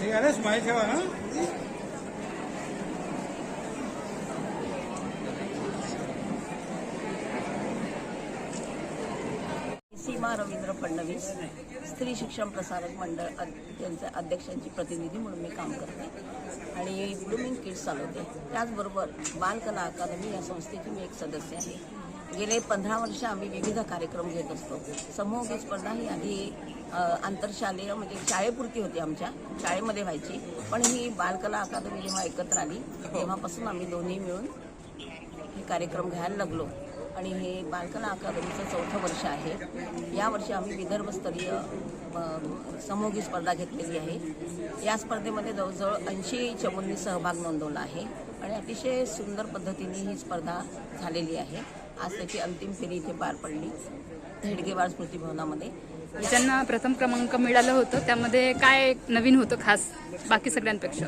सिंगाला smile ठेवा ना. सीमा रवींद्र फडणवीस स्त्री शिक्षण प्रसारक मंडळ त्यांच्या अध्यक्षांची प्रतिनिधी म्हणून मी काम करते. आणि ब्लूमिंग किड्स चालवते. त्याचबरोबर बालकला अकादमी या संस्थेची मी एक सदस्य आहे. गेले पंधरा वर्ष आम्ही विविध कार्यक्रम घेत असतो. समूह स्पर्धा ही आधी आंतरशालेय म्हणजे शाळेपुरती होती आमच्या. शाळेमध्ये व्हायची. पण ही बालकला अकादमी जेव्हा एकत्र आली तेव्हापासून आम्ही दोन्ही मिळून हे कार्यक्रम घ्यायला लागलो. आणि हे बालकला अकादमीचं चौथं वर्ष आहे. यावर्षी आम्ही विदर्भस्तरीय अ, समूही स्पर्धा घेतलेली आहे. या स्पर्धेमध्ये जवळजवळ ऐंशी चमूंनी सहभाग नोंदवला आहे. आणि अतिशय सुंदर पद्धतीने ही स्पर्धा झालेली आहे. आज त्याची अंतिम फेरी इथे पार पडली. हेडगेवार स्मृती भवनामध्ये ज्यांना प्रथम क्रमांक मिळालं होतं त्यामध्ये काय नवीन होतं खास बाकी सगळ्यांपेक्षा?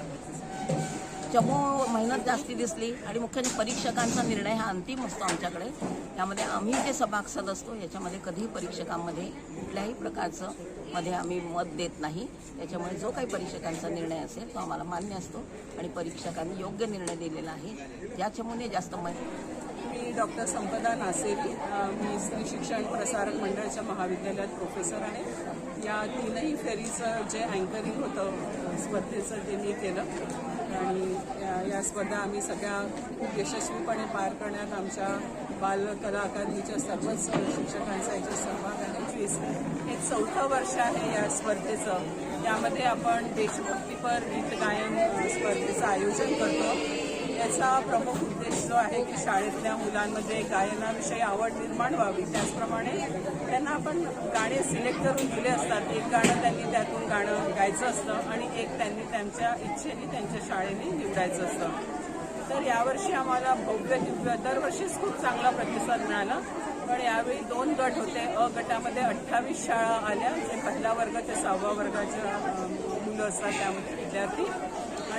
चमू मेहनत जास्ती दिसली आणि मुख्यतः परीक्षकांचा निर्णय हा अंतिम असतो आमच्याकडे. त्यामध्ये आम्ही जे सभासद असतो याच्यामध्ये कधीही परीक्षकांमध्ये कुठल्याही प्रकारचं मध्ये आम्ही मत देत नाही. त्याच्यामुळे जो काही परीक्षकांचा निर्णय असेल तो आम्हाला मान्य असतो आणि परीक्षकांनी योग्य निर्णय दिलेला आहे. ज्या चमूने जास्त मी डॉक्टर संपदा नासेरी मी स्त्री शिक्षण प्रसारक मंडळाच्या महाविद्यालयात प्रोफेसर आहे. या तीनही फेरीचं जे अँकरिंग होतं स्पर्धेचं ते मी केलं. आणि या- स्पर्धा आम्ही सगळ्या खूप यशस्वीपणे पार करण्यात आमच्या बालकला अकादमीच्या सर्वच शिक्षकांचा याच्यात सहभाग आहे वीस हे चौथं वर्ष आहे या स्पर्धेचं. यामध्ये आपण देशभक्तीपर गीत गायन स्पर्धेचं आयोजन करतो. याचा प्रमुख उद्देश जो आहे की शाळेतल्या मुलांमध्ये गायनाविषयी आवड निर्माण व्हावी. त्याचप्रमाणे त्यांना आपण गाणे सिलेक्ट करून दिले असतात. एक गाणं त्यांनी त्यातून गाणं गायचं असतं आणि एक त्यांनी त्यांच्या इच्छेने त्यांच्या शाळेने निवडायचं असतं. तर यावर्षी आम्हाला भव्य दिव्य दरवर्षीच खूप चांगला प्रतिसाद मिळाला. पण यावेळी दोन गट होते. अ गटामध्ये अठ्ठावीस शाळा आल्या. जे पहिला वर्ग ते सहावा वर्गाच्या मुलं असतात त्यामध्ये विद्यार्थी.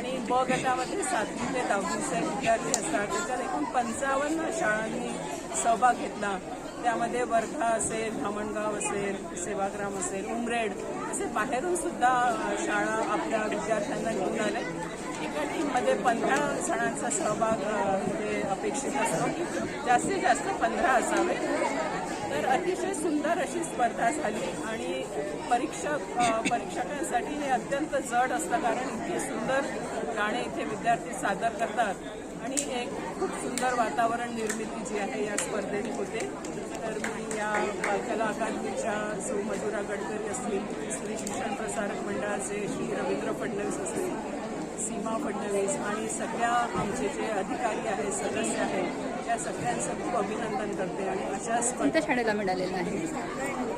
आणि ब गटामध्ये सातवी ते दहावीचे विद्यार्थी असतात. त्याच्यात एकूण पंचावन्न शाळांनी सहभाग घेतला. त्यामध्ये वर्धा असेल धामणगाव असेल सेवाग्राम असेल उमरेड असे बाहेरून सुद्धा शाळा आपल्या विद्यार्थ्यांना घेऊन आल्या एका टीममध्ये पंधरा जणांचा सहभाग म्हणजे अपेक्षित असतो. जास्तीत जास्त पंधरा असावे. तर अतिशय सुंदर अशी स्पर्धा झाली आणि परीक्षक परीक्षकांसाठी हे अत्यंत जड असतं. कारण इतकी सुंदर गाणे इथे विद्यार्थी सादर करतात. आणि एक खूप सुंदर वातावरण निर्मिती जी आहे या स्पर्धेत होते. तर मी या कला अकादमीच्या सौ मधुरा गडकरी असतील स्त्री शिक्षण प्रसारक मंडळाचे श्री रवींद्र फडणवीस असतील सीमा फडणवीस आणि सगळ्या आमचे जे अधिकारी आहेत सदस्य आहेत त्या सगळ्यांचं खूप अभिनंदन करते आणि अशा शाळेला मिळालेलं आहे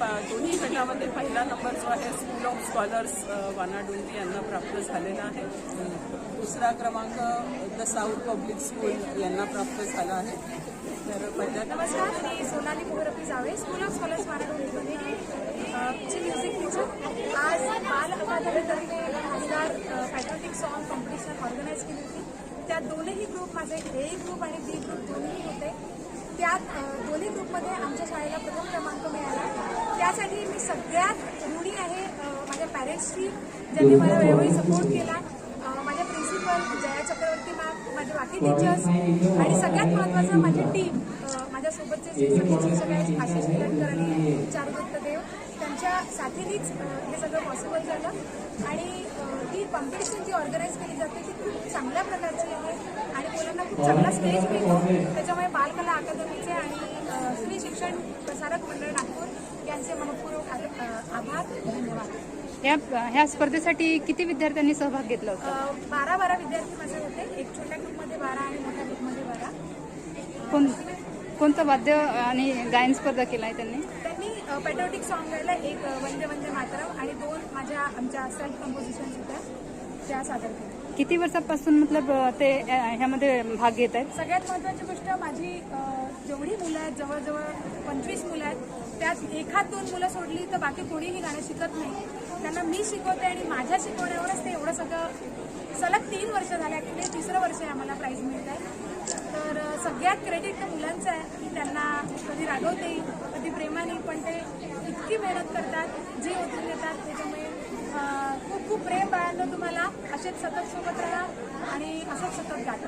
दोन्ही गटामध्ये पहिला नंबर जो आहे स्कूल ऑफ स्कॉलर्स वानाडुंदी यांना प्राप्त झालेला आहे. दुसरा क्रमांक द साऊथ पब्लिक स्कूल यांना प्राप्त झाला आहे. तर पहिल्या नमस्कार मी सोनाली मोहरपी जावे स्कूल ऑफ स्कॉलर्स माराडोंडीमध्ये ची म्युझिक टीचर आज बाल अकादमीतर्फे हजार पॅट्रोटिक सॉन्ग कॉम्पिटिशन ऑर्गनाईज केली होती. त्यात दोन्ही ग्रुप माझे ए ग्रुप आणि बी ग्रुप दोन्ही होते. त्यात दोन्ही ग्रुपमध्ये आमच्या शाळेला प्रथम क्रमांक मिळाला. त्यासाठी मी सगळ्यात ऋणी आहे माझ्या पॅरेंट्सची ज्यांनी मला वेळोवेळी सपोर्ट केला. माझ्या प्रिन्सिपल जया चक्रवर्ती मॅम माझे बाकी टीचर्स आणि सगळ्यात महत्त्वाचं माझी टीम माझ्यासोबतचे जे सगळे शिक्षक आहेत आशिष निलंकर चारुदत्त देव. त्यांच्या साथीनेच हे सगळं पॉसिबल झालं. आणि ती ही कॉम्पिटिशन जी ऑर्गनाईज केली जाते ती खूप चांगल्या प्रकारची आहे. आणि मुलांना खूप चांगला स्टेज मिळतो. त्याच्यामुळे बालकला अकादमीचे आणि स्त्री शिक्षण प्रसारक मंडळ नागपूर यांचे मनपूर्वक आभार धन्यवाद. या ह्या स्पर्धेसाठी किती विद्यार्थ्यांनी सहभाग घेतला होता? बारा बारा विद्यार्थी माझे होते. एक छोट्या ग्रुपमध्ये बारा आणि मोठ्या ग्रुपमध्ये बारा. कोण कोणतं वाद्य आणि गायन स्पर्धा केला आहे त्यांनी त्यांनी पॅट्रोटिक सॉन्ग गायला. एक वंदे वंदे मातरम आणि दोन माझ्या आमच्या सेल्फ कंपोजिशन होत्या. त्या सादर केल्या. किती वर्षापासून मतलब ते ह्यामध्ये भाग घेत आहेत? सगळ्यात महत्त्वाची गोष्ट माझी जेवढी मुलं आहेत जवळजवळ पंचवीस मुलं आहेत त्यात एखाद दोन मुलं सोडली तर बाकी कोणीही गाणं शिकत नाही. त्यांना मी शिकवते आणि माझ्या शिकवण्यावरच ते एवढं सगळं सलग तीन वर्ष झाले ॲक्च्युली तिसरं वर्ष आहे आम्हाला प्राईज मिळत आहे तर सगळ्यात क्रेडिट त्या मुलांचं आहे की त्यांना कधी रागवते कधी प्रेमाने पण ते इतकी मेहनत करतात जे ओतून देतात त्याच्यामुळे खूप खूप प्रेम बाळांना तुम्हाला. असेच सतत सोबत राहा आणि असंच सतत गात